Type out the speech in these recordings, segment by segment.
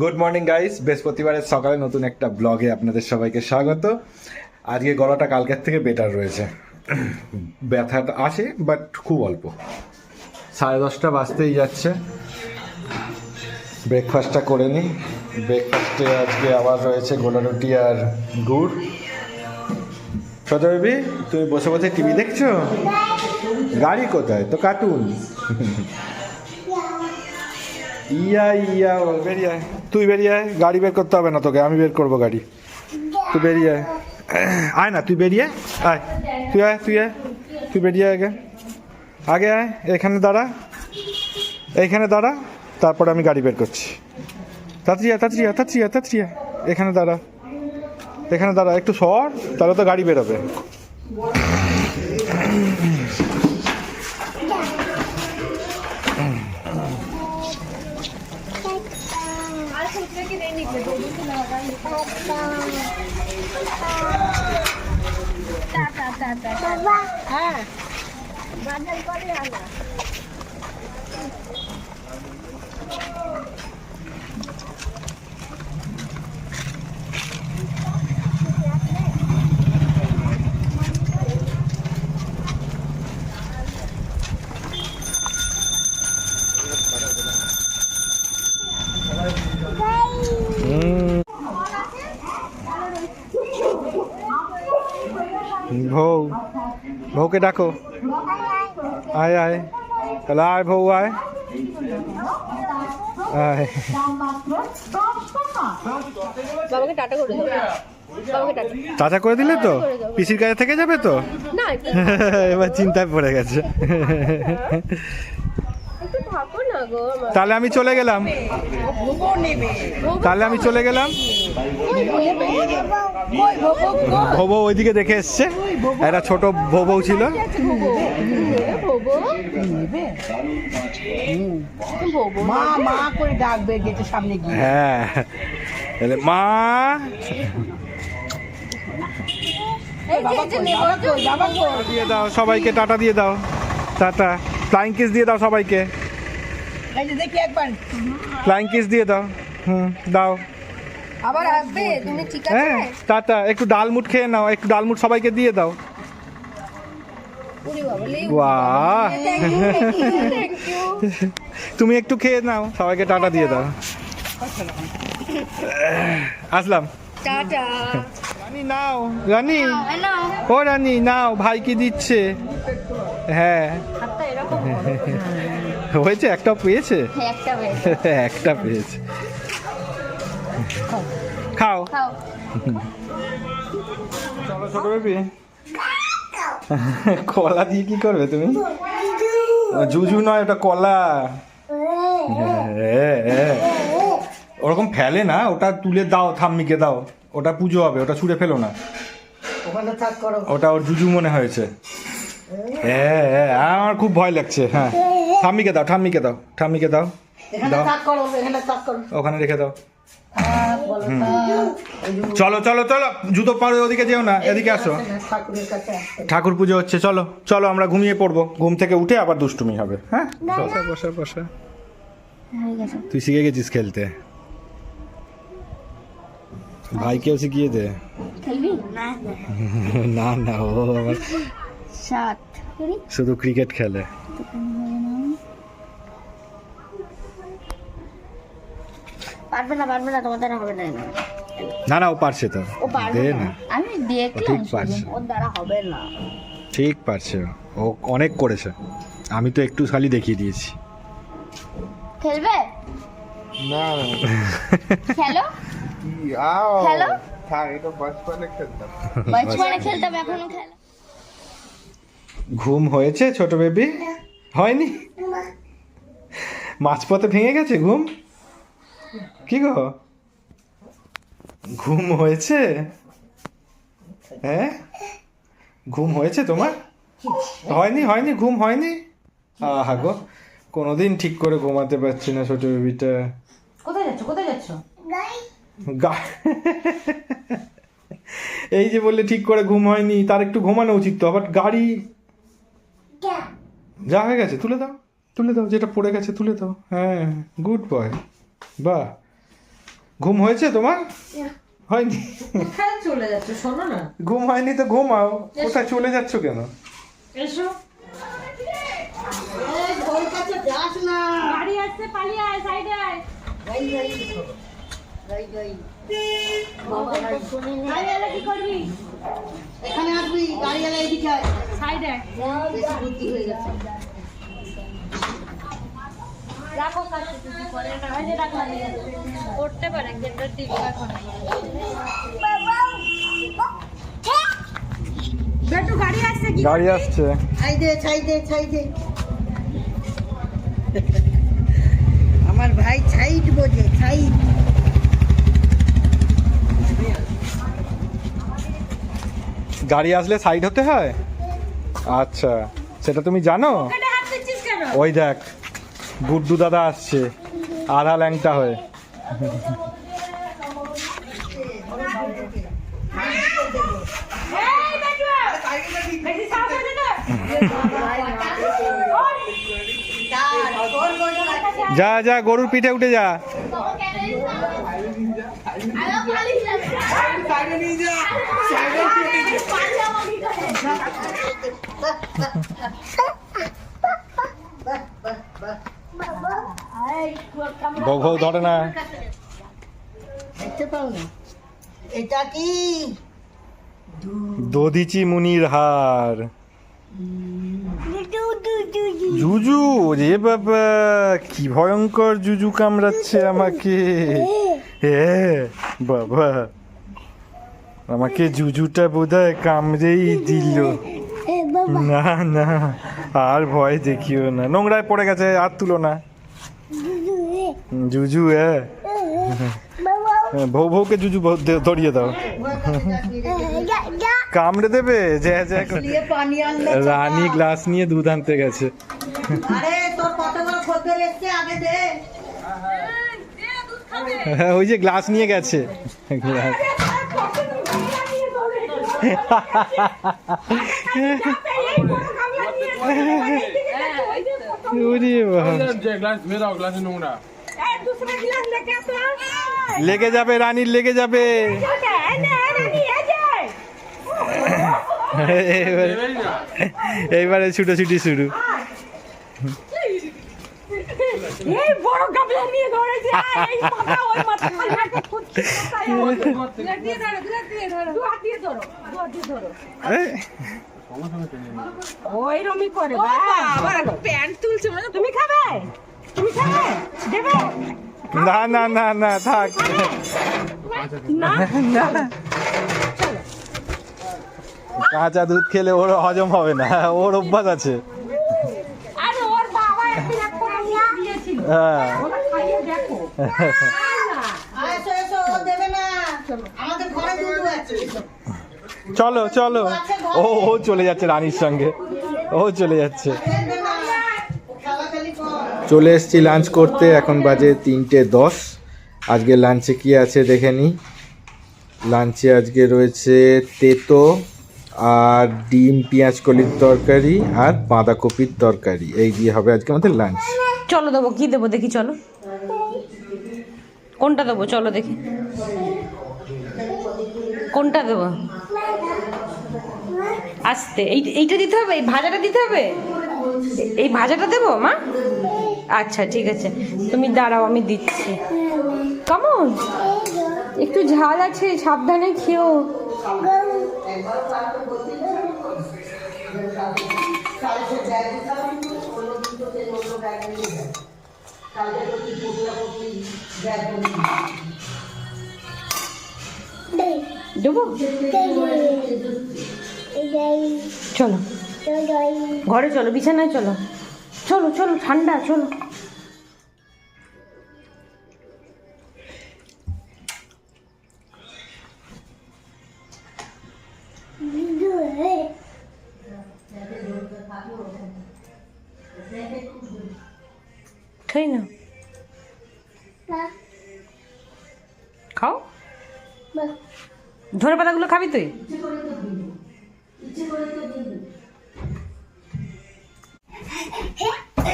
Good morning guys বৃহস্পতিবারের সকালে নতুন একটা ব্লগে আপনাদের সবাইকে স্বাগত। আজকে গলাটা কালকের থেকে বেটার রয়েছে। ব্যথাটা আছে বাট খুব অল্প। সাড়ে দশটা বাজতেই যাচ্ছে। ব্রেকফাস্টটা করে নিই। ব্রেকফাস্টে আজকে আবার রয়েছে গোলা রুটি আর গুড়। বেবি তুমি বসে বসে টিভি দেখছ? গাড়ি কোথায়? তো কার্টুন ইয়া ইয়া ও বেরিয়ে আয়। তুই বেরিয়ে আয়, গাড়ি বের করতে হবে না তোকে, আমি বের করব গাড়ি। তুই বেরিয়ে আয়। আয় না, তুই বেরিয়ে আয়। তুই আয় তুই আয়। তুই বেরিয়ে আগে। আগে আয়, এখানে দাঁড়া। এইখানে দাঁড়া, তারপরে আমি গাড়ি বের করছি। তাড়াতাড়ি আয় তাড়াতাড়ি আয়। এখানে দাঁড়া। এখানে দাঁড়া, একটু সর, তাহলে তো গাড়ি বেরোবে। হ্যাঁ ভৌ ভৌকে ডাকো। আয় আয়। তাহলে আয় ভৌ আয়। আয়। বাবাকে টাটা করে টাটা। চাচা করে দিলে তো? পিসির কাছে থেকে যাবে তো? এবার চিন্তায় পড়ে গেছে একটু থাকো না গো আমার তাহলে আমি চলে গেলাম। তাহলে আমি চলে গেলাম। ভবো ওইদিকে দেখে এসছে। একটা ছোট ভবৌ ছিল। ভোবো মা মা করে ডাকবে গেটের সামনে গিয়ে। হ্যাঁ। তাহলে মা এই যে এই যে নেবার জন্য বাবা কই? দিয়ে দাও সবাইকে টাটা দিয়ে দাও। টাটা। ফ্লাইং কিস দিয়ে দাও সবাইকে। এই যে দেখি একবার। ফ্লাইং কিস দিয়ে দাও। হুম দাও। আবার আসবে? তুমি ঠিক আছে? হ্যাঁ টাটা একটু ডালমুট খেয়ে নাও একটু ডালমুট সবাইকে দিয়ে দাও। বাহ। তুমি একটু খেয়ে নাও সবাইকে টাটা দিয়ে দাও। আসলাম। টাটা। রানী নাও। রানী? ও রানী নাও ভাই কি দিচ্ছে? হ্যাঁ। হয়েছে? একটা পেয়েছে? একটা একটা পেয়েছে। খাও। খাও। চলো ছোট বেবি। কলা দিয়ে কি করবে তুমি? জুজু নয় ওটা কলা। হ্যাঁ, হ্যাঁ। ওরকম ফেলে না ওটা তুলে দাও থাম্মিকে দাও। ওটা পুজো হবে ওটা ছুঁড়ে ফেলো না। ওখানে থাক করো। ওটা ওর জুজু মনে হয়েছে। হ্যাঁ হ্যাঁ আমার খুব ভয় লাগছে হ্যাঁ। ঠাম্মিকে দাও ঠাম্মিকে দাও ঠাম্মিকে দাও। দাও। থাক করো এখানে থাক করো। ওখানে রেখে দাও। থাক, বলো থাক। ওই যে চলো চলো চলো জুতো পাড়ে ওদিকে যেও না এদিকে আসো। ঠাকুরের কাছে আসতে। ঠাকুর পুজো হচ্ছে চলো চলো আমরা ঘুমিয়ে পড়ব। ঘুম থেকে উঠে আবার দুষ্টুমি হবে হ্যাঁ? বসা বসা বসা। তুই শিখে গেছিস খেলতে? ভাইকেও শিখিয়ে দে। খেলবি? না না। না ও শুধু ক্রিকেট খেলে। পারবে না পারবে না তোমার দ্বারা হবে না না না ও পারছে তো। ও পারবে না। আমি দেখলাম ঠিক পারছে। ওর দ্বারা হবে না। ঠিক পারছে। ও। অনেক করেছে। আমি তো একটু খালি দেখিয়ে দিয়েছি। খেলবে? না খেলো? খেলো। ঘুম হয়েছে ছোট বেবি? হয়নি? মাঝপথে ভেঙে গেছে ঘুম? কি গো? ঘুম হয়েছে? হ্যাঁ? ঘুম হয়েছে তোমার? হয়নি হয়নি ঘুম হয়নি? আহা গো কোনোদিন ঠিক করে ঘুমাতে পারছি না ছোট বেবিটা। কোথায় যাচ্ছ কোথায় যাচ্ছ? গা- এই যে বললে ঠিক করে ঘুম হয়নি তার একটু ঘুমানো উচিত তো আবার গাড়ি। যা হয়ে গেছে তুলে দাও তুলে দাও যেটা পড়ে গেছে তুলে দাও। হ্যাঁ গুড বয় বাহ। ঘুম হয়েছে তোমার? হয়নি? চলে যাচ্ছে? শোনো না। ঘুম হয়নি তো ঘুমাও। কোথায় চলে যাচ্ছ কেন? এসো। গাড়ি এখানে আসবি গাড়িওয়ালা এদিকে সাইডে বেশি বুদ্ধি হয়ে গেছে। রাখো কাছে কিছু করে না হয় যে রাখো করতে পারে কিন্তু টিভি রাখো না বেটু গাড়ি আসছে কি? গাড়ি আসছে। ছাই দে ছাই দে ছাই দে। আমার ভাই ছাইট বোঝে ছাইট। গাড়ি আসলে সাইড হতে হয়? আচ্ছা সেটা তুমি জানো? ওখানে হাত দিচ্ছিস কেন? ওই দেখ। গুড্ডু দাদা আসছে আধা ল্যাংটা হয়ে যা যা গরুর পিঠে উঠে যা বউ বউ ধরে না। দেখতে পাও না। এটা কি? দধিচি মুনির হার। জুজু রে বাবা কি ভয়ঙ্কর জুজু কামড়াচ্ছে আমাকে। হ্যাঁ বাবা আমাকে জুজুটা বোধহয় কামড়েই দিল। না না আর ভয় দেখিও না। নোংরায় পড়ে গেছে আর তুলো না। জুজু হ্যাঁ হ্যাঁ, বউ বউকে জুজু ধরিয়ে দাও। কামড়ে দেবে? আনলে রানী গ্লাস নিয়ে দুধ আনতে গেছে। হ্যাঁ ওই যে গ্লাস নিয়ে গেছে। বাবা। লেগে যাবে রানীর লেগে যাবে। এবারে এইবারে ছুটোছুটি শুরু। ধরো করে আবার প্যান্ট তুলছে মানে তুমি খাবে? তুমি খাবে? দেবে? না না না না থাক। না? কাঁচা দুধ খেলে ওর হজম হবে না ওর অভ্যাস আছে। হ্যাঁ। ওটা খাইয়ে দেখো। আর এসো এসো ও দেবে না। আমাদের ঘরে দুধ আছে চলো চলো। ও ও চলে যাচ্ছে রানীর সঙ্গে। ও চলে যাচ্ছে। চলে এসেছি লাঞ্চ করতে এখন বাজে তিনটে দশ। আজকে লাঞ্চে কি আছে দেখে নিই লাঞ্চে আজকে রয়েছে তেতো আর ডিম পেঁয়াজ কলির তরকারি আর বাঁধাকপির তরকারি। এই দিয়ে হবে আজকে আমাদের লাঞ্চ চলো দেবো কি দেবো দেখি চলো। কোনটা দেবো চলো দেখি। কোনটা দেবো? আস্তে, এই এইটা দিতে হবে, এই ভাজাটা দিতে হবে? এই ভাজাটা দেবো, মা? আচ্ছা ঠিক আছে। তুমি দাঁড়াও, আমি দিচ্ছি। কেমন একটু ঝাল আছে, সাবধানে খেও। দেবো? চলো। ঘরে চলো, বিছানায় চলো। চলো চলো, ঠান্ডা, চলো। খাই না খাও। ধরে পাতাগুলো খাবি তুই?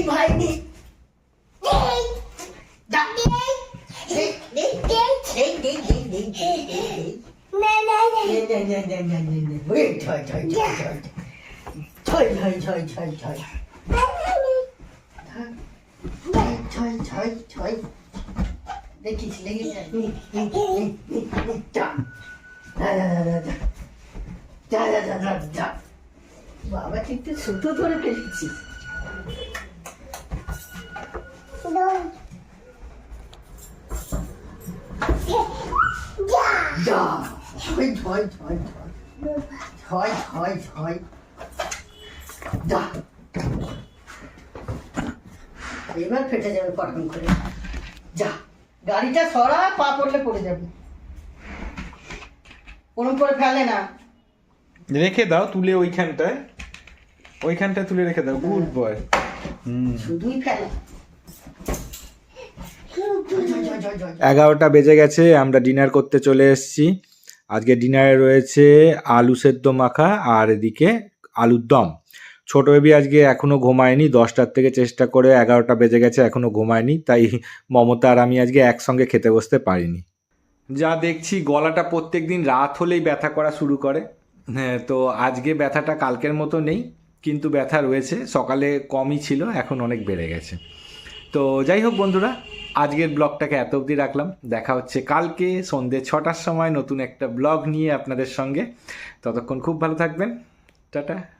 এই ভাই নে এই এই এই এই এই এই এই নে নে নে নে নে নে নে নে ওই ছয় ছয় ছয় ছয় ছয় ছয় ছয় ছয় ছয় ছয় ছয় ছয় দেখিস লেগেছে যা যা যা যা যা যা যা যা যা বাবা ঠিক তো সুতো ধরে ফেলেছিস যা এবার ফেটে যাবে কটন করে যা গাড়িটা সরা পা পড়লে পড়ে যাবে ওরম করে ফেলে না রেখে দাও, তুলে ওইখানটায়। ওইখানটায় তুলে রেখে দাও গুড বয় শুধুই ফেলে। এগারোটা বেজে গেছে, আমরা ডিনার করতে চলে এসেছি। আজকে ডিনারে রয়েছে আলু সেদ্ধ মাখা আর এদিকে আলুর দম। ছোট বেবি আজকে এখনও ঘুমায়নি, দশটার থেকে চেষ্টা করে এগারোটা বেজে গেছে এখনও ঘুমায়নি, তাই মমতা আর আমি আজকে একসঙ্গে খেতে বসতে পারিনি। যা দেখছি গলাটা প্রত্যেক দিন রাত হলেই ব্যথা করা শুরু করে। হ্যাঁ তো আজকে ব্যথাটা কালকের মতো নেই, কিন্তু ব্যথা রয়েছে, সকালে কমই ছিল, এখন অনেক বেড়ে গেছে। তো যাই হোক বন্ধুরা, আজকের ব্লগটাকে এত অবধি রাখলাম। দেখা হচ্ছে কালকে সন্ধ্যে ছটার সময় নতুন একটা ব্লগ নিয়ে আপনাদের সঙ্গে। ততক্ষণ খুব ভালো থাকবেন। টাটা।